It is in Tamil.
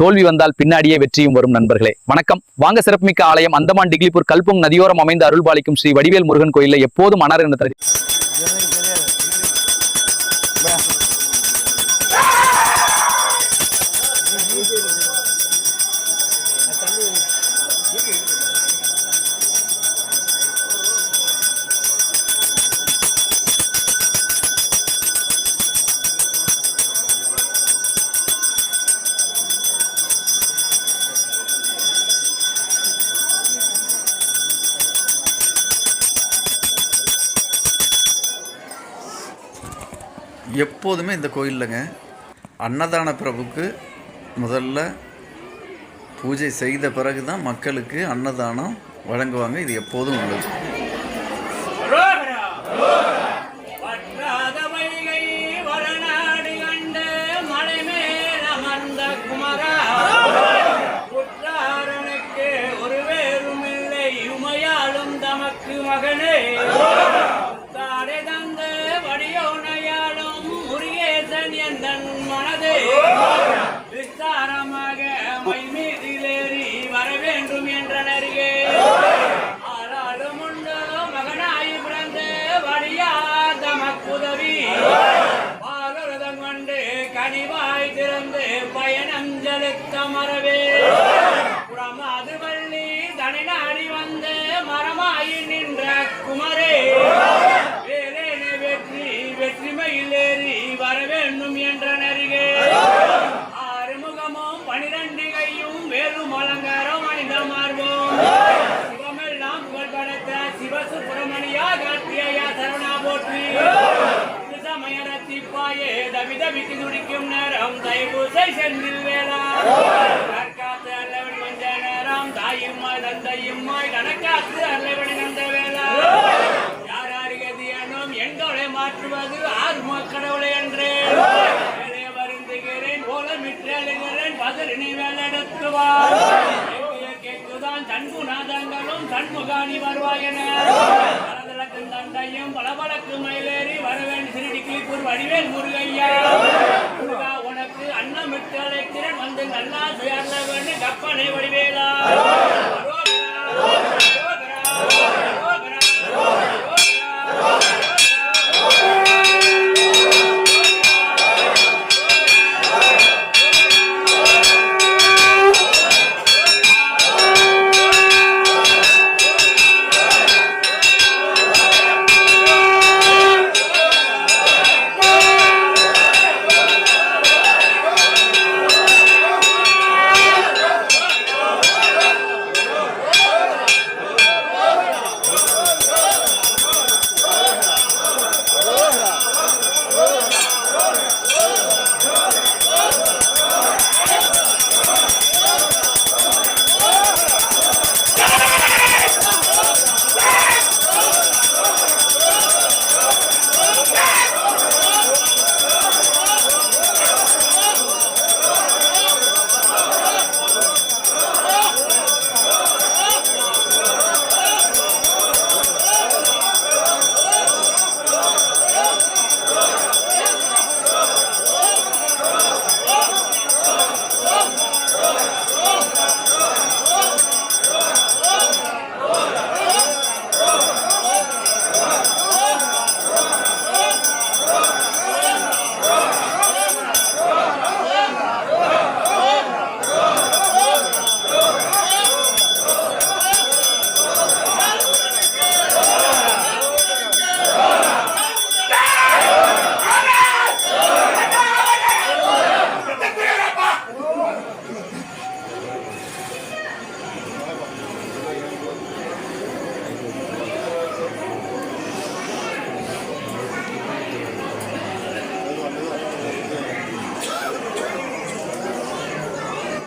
தோல்வி வந்தால் பின்னாடியே வெற்றியும் வரும் நண்பர்களே. வணக்கம். வாங்க சிறப்புமிக்க ஆலயம் அந்தமான் டிக்லிபூர் கல்புங் நதியோரம் அமைந்து அருள்பாலிக்கும் ஸ்ரீ வடிவேல் முருகன் கோயிலில் எப்போதும் அனார் என்ற எப்போதுமே இந்த கோயிலில்ங்க. அன்னதான பிரபுக்கு முதல்ல பூஜை செய்த பிறகு தான் மக்களுக்கு அன்னதானம் வழங்குவாங்க. இது எப்போதும் உள்ளது. வேண்டும் என்ற ஆளாளும் உண்டு. மகனாய் பிறந்த வழியார் தமக்குதவி பாலுரதம் கொண்டு கனிவாய் திறந்து பயணம் செலுத்த மரவே புறமாது வள்ளி தனி நாடி வந்து மரமாய் நின்ற குமரே. வேலேனே வெற்றி வெற்றிமையில் ஏறி வர வேண்டும் என்ற போற்றி. சமயரத்திப்பாயே தவி தவிக்கு துடிக்கும் நேரம் தைபூசை செந்தில் வேளா கற்காத்து அல்லவடி வந்த நேரம் தாயும்மாய் தந்தையும்மாய் கணக்காத்து அல்லவடி நந்த வேளா. யார் அறிகதியனும் எங்களை மாற்றுவது ஆறு கடவுளை என்றே மேலே வருந்துகிறேன் ஓலமிற்றழுகிறேன் பதிலினி வேலெடுத்துவார் எங்கே கேட்குதான் தன்புநாதங்களும் தன்முகாணி வருவாயன. தந்தையும் தண்டையும் பளபளக்கு மயிலேறி வரவேன் கிளிப்பூர் வடிவேல் முருகையா. உனக்கு அன்னமிட்டு அழைக்கிறேன். வந்து நல்லா சேர்ந்த வேண்டும் கப்பனை வடிவேல